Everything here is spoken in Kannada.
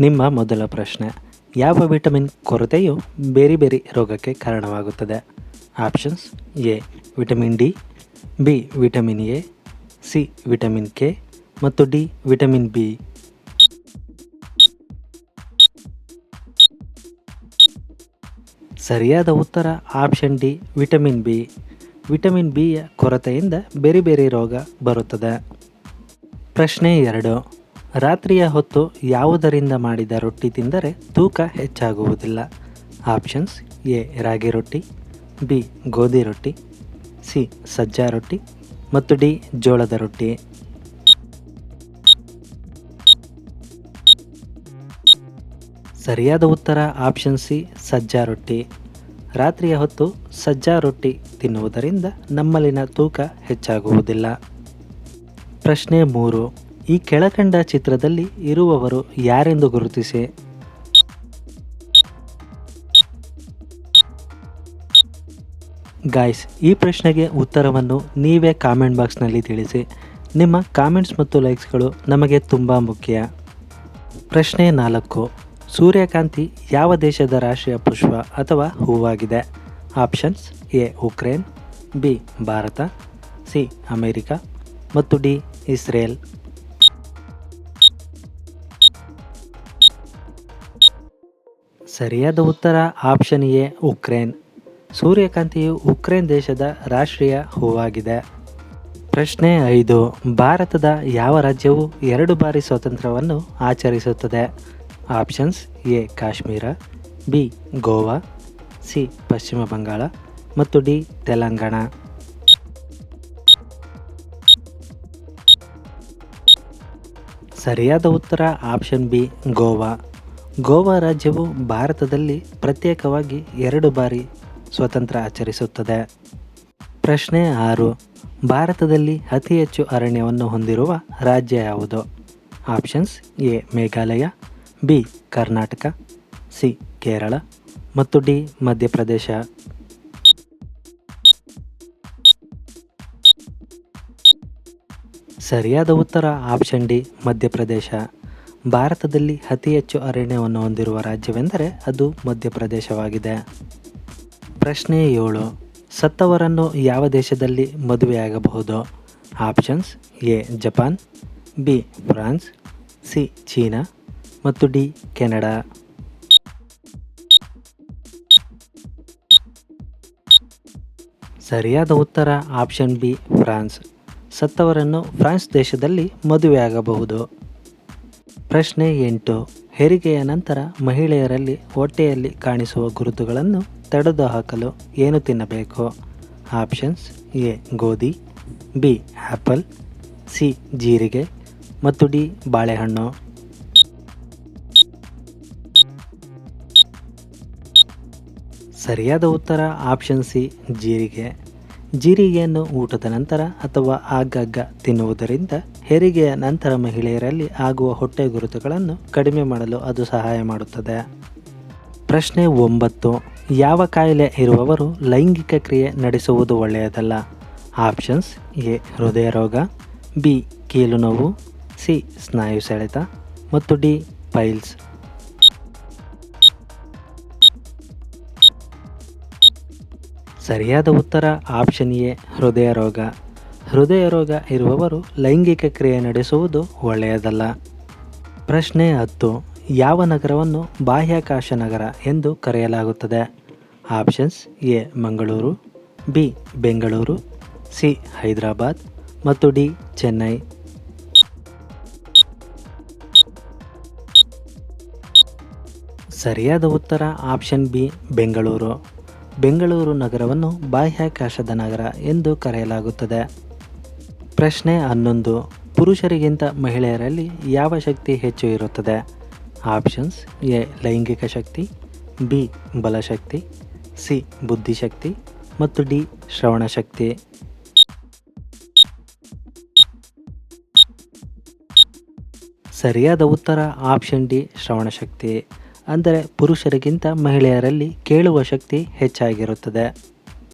ನಿಮ್ಮ ಮೊದಲ ಪ್ರಶ್ನೆ. ಯಾವ ವಿಟಮಿನ್ ಕೊರತೆಯು ಬೇರೆ ಬೇರೆ ರೋಗಕ್ಕೆ ಕಾರಣವಾಗುತ್ತದೆ? Options, A, vitamin D, B, vitamin A, C, vitamin K ಮತ್ತು ಡಿ, ವಿಟಮಿನ್ ಬಿ. ಸರಿಯಾದ ಉತ್ತರ, option D, vitamin B. Vitamin ಬಿಯ ಕೊರತೆಯಿಂದ ಬೇರೆ ಬೇರೆ ರೋಗ ಬರುತ್ತದೆ. ಪ್ರಶ್ನೆ ಎರಡು. ರಾತ್ರಿಯ ಹೊತ್ತು ಯಾವುದರಿಂದ ಮಾಡಿದ ರೊಟ್ಟಿ ತಿಂದರೆ ತೂಕ ಹೆಚ್ಚಾಗುವುದಿಲ್ಲ. ಆಪ್ಷನ್ಸ್ ಎ, ರಾಗಿ ರೊಟ್ಟಿ, ಬಿ, ಗೋಧಿ ರೊಟ್ಟಿ, ಸಿ, ಸಜ್ಜಾ ರೊಟ್ಟಿ ಮತ್ತು ಡಿ, ಜೋಳದ ರೊಟ್ಟಿ. ಸರಿಯಾದ ಉತ್ತರ ಆಪ್ಷನ್ ಸಿ, ಸಜ್ಜಾ ರೊಟ್ಟಿ. ರಾತ್ರಿಯ ಹೊತ್ತು ಸಜ್ಜಾ ರೊಟ್ಟಿ ತಿನ್ನುವುದರಿಂದ ನಮ್ಮಲ್ಲಿನ ತೂಕ ಹೆಚ್ಚಾಗುವುದಿಲ್ಲ. ಪ್ರಶ್ನೆ ಮೂರು. ಈ ಕೆಳಕಂಡ ಚಿತ್ರದಲ್ಲಿ ಇರುವವರು ಯಾರೆಂದು ಗುರುತಿಸಿ? ಗಾಯ್ಸ್ ಈ ಪ್ರಶ್ನೆಗೆ ಉತ್ತರವನ್ನು ನೀವೇ ಕಾಮೆಂಟ್ ಬಾಕ್ಸ್ನಲ್ಲಿ ತಿಳಿಸಿ. ನಿಮ್ಮ ಕಾಮೆಂಟ್ಸ್ ಮತ್ತು ಲೈಕ್ಸ್ಗಳು ನಮಗೆ ತುಂಬ ಮುಖ್ಯ. ಪ್ರಶ್ನೆ ನಾಲ್ಕು. ಸೂರ್ಯಕಾಂತಿ ಯಾವ ದೇಶದ ರಾಷ್ಟ್ರೀಯ ಪುಷ್ಪ ಅಥವಾ ಹೂವಾಗಿದೆ? Options A Ukraine B, Bharat, C, America ಮತ್ತು ಡಿ, ಇಸ್ರೇಲ್. ಸರಿಯಾದ ಉತ್ತರ ಆಪ್ಷನ್ ಎ, ಉಕ್ರೇನ್. ಸೂರ್ಯಕಾಂತಿಯು ಉಕ್ರೇನ್ ದೇಶದ ರಾಷ್ಟ್ರೀಯ ಹೂವಾಗಿದೆ. ಪ್ರಶ್ನೆ ಐದು, ಭಾರತದ ಯಾವ ರಾಜ್ಯವು ಎರಡು ಬಾರಿ ಸ್ವಾತಂತ್ರ್ಯವನ್ನು ಆಚರಿಸುತ್ತದೆ? Options A, Kashmir, B, Goa, C, Paschim Bangal ಮತ್ತು ಡಿ, ತೆಲಂಗಾಣ. ಸರಿಯಾದ ಉತ್ತರ ಆಪ್ಷನ್ ಬಿ, ಗೋವಾ. ಗೋವಾ ರಾಜ್ಯವು ಭಾರತದಲ್ಲಿ ಪ್ರತ್ಯೇಕವಾಗಿ ಎರಡು ಬಾರಿ ಸ್ವತಂತ್ರ ಆಚರಿಸುತ್ತದೆ. ಪ್ರಶ್ನೆ ಆರು, ಭಾರತದಲ್ಲಿ ಅತಿ ಹೆಚ್ಚು ಅರಣ್ಯವನ್ನು ಹೊಂದಿರುವ ರಾಜ್ಯ ಯಾವುದು? Options A, Meghalaya, B, Karnataka, C, Kerala ಮತ್ತು ಡಿ, ಮಧ್ಯಪ್ರದೇಶ. ಸರಿಯಾದ ಉತ್ತರ ಆಪ್ಷನ್ ಡಿ, ಮಧ್ಯಪ್ರದೇಶ. ಭಾರತದಲ್ಲಿ ಅತಿ ಹೆಚ್ಚು ಅರಣ್ಯವನ್ನು ಹೊಂದಿರುವ ರಾಜ್ಯವೆಂದರೆ ಅದು ಮಧ್ಯಪ್ರದೇಶವಾಗಿದೆ. ಪ್ರಶ್ನೆ ಏಳು. ಸತ್ತವರನ್ನು ಯಾವ ದೇಶದಲ್ಲಿ ಮದುವೆಯಾಗಬಹುದು? Options A, Japan, B, France, C, China ಮತ್ತು ಡಿ, ಕೆನಡಾ. ಸರಿಯಾದ ಉತ್ತರ ಆಪ್ಷನ್ ಬಿ, ಫ್ರಾನ್ಸ್. ಸತ್ತವರನ್ನು ಫ್ರಾನ್ಸ್ ದೇಶದಲ್ಲಿ ಮದುವೆಯಾಗಬಹುದು. ಪ್ರಶ್ನೆ ಎಂಟು. ಹೆರಿಗೆಯ ನಂತರ ಮಹಿಳೆಯರಲ್ಲಿ ಹೊಟ್ಟೆಯಲ್ಲಿ ಕಾಣಿಸುವ ಗುರುತುಗಳನ್ನು ತಡೆದುಹಾಕಲು ಏನು ತಿನ್ನಬೇಕು? ಆಪ್ಷನ್ಸ್ ಎ, ಗೋಧಿ, ಬಿ ಆ್ಯಪಲ್ ಸಿ, ಜೀರಿಗೆ ಮತ್ತು ಡಿ, ಬಾಳೆಹಣ್ಣು. ಸರಿಯಾದ ಉತ್ತರ ಆಪ್ಷನ್ ಸಿ, ಜೀರಿಗೆ. ಜೀರಿಗೆಯನ್ನು ಊಟದ ನಂತರ ಅಥವಾ ಆಗಾಗ ತಿನ್ನುವುದರಿಂದ ಹೆರಿಗೆಯ ನಂತರ ಮಹಿಳೆಯರಲ್ಲಿ ಆಗುವ ಹೊಟ್ಟೆ ಗುರುತುಗಳನ್ನು ಕಡಿಮೆ ಮಾಡಲು ಅದು ಸಹಾಯ ಮಾಡುತ್ತದೆ. ಪ್ರಶ್ನೆ ಒಂಬತ್ತು. ಯಾವ ಕಾಯಿಲೆ ಇರುವವರು ಲೈಂಗಿಕ ಕ್ರಿಯೆ ನಡೆಸುವುದು ಒಳ್ಳೆಯದಲ್ಲ? ಆಪ್ಷನ್ಸ್ ಎ, ಹೃದಯ ರೋಗ, ಬಿ, ಕೀಲು ನೋವು, ಸಿ, ಸ್ನಾಯು ಸೆಳೆತ, ಮತ್ತು ಡಿ, ಪೈಲ್ಸ್. ಸರಿಯಾದ ಉತ್ತರ ಆಪ್ಷನ್ ಎ, ಹೃದಯ ರೋಗ. ಹೃದಯ ರೋಗ ಇರುವವರು ಲೈಂಗಿಕ ಕ್ರಿಯೆ ನಡೆಸುವುದು ಒಳ್ಳೆಯದಲ್ಲ. ಪ್ರಶ್ನೆ ಹತ್ತು, ಯಾವ ನಗರವನ್ನು ಬಾಹ್ಯಾಕಾಶ ನಗರ ಎಂದು ಕರೆಯಲಾಗುತ್ತದೆ? Options A, Mangaluru, B, Bengaluru, C, Hyderabad ಮತ್ತು ಡಿ, ಚೆನ್ನೈ. ಸರಿಯಾದ ಉತ್ತರ ಆಪ್ಷನ್ ಬಿ, ಬೆಂಗಳೂರು. ಬೆಂಗಳೂರು ನಗರವನ್ನು ಬಾಹ್ಯಾಕಾಶದ ನಗರ ಎಂದು ಕರೆಯಲಾಗುತ್ತದೆ. ಪ್ರಶ್ನೆ ಹನ್ನೊಂದು. ಪುರುಷರಿಗಿಂತ ಮಹಿಳೆಯರಲ್ಲಿ ಯಾವ ಶಕ್ತಿ ಹೆಚ್ಚು ಇರುತ್ತದೆ? ಆಪ್ಷನ್ಸ್ ಎ, ಲೈಂಗಿಕ ಶಕ್ತಿ, ಬಿ, ಬಲಶಕ್ತಿ, ಸಿ, ಬುದ್ಧಿಶಕ್ತಿ ಮತ್ತು ಡಿ ಶ್ರವಣ ಶಕ್ತಿ ಸರಿಯಾದ ಉತ್ತರ ಆಪ್ಷನ್ ಡಿ ಶ್ರವಣ ಶಕ್ತಿ ಅಂದರೆ ಪುರುಷರಿಗಿಂತ ಮಹಿಳೆಯರಲ್ಲಿ ಕೇಳುವ ಶಕ್ತಿ ಹೆಚ್ಚಾಗಿರುತ್ತದೆ.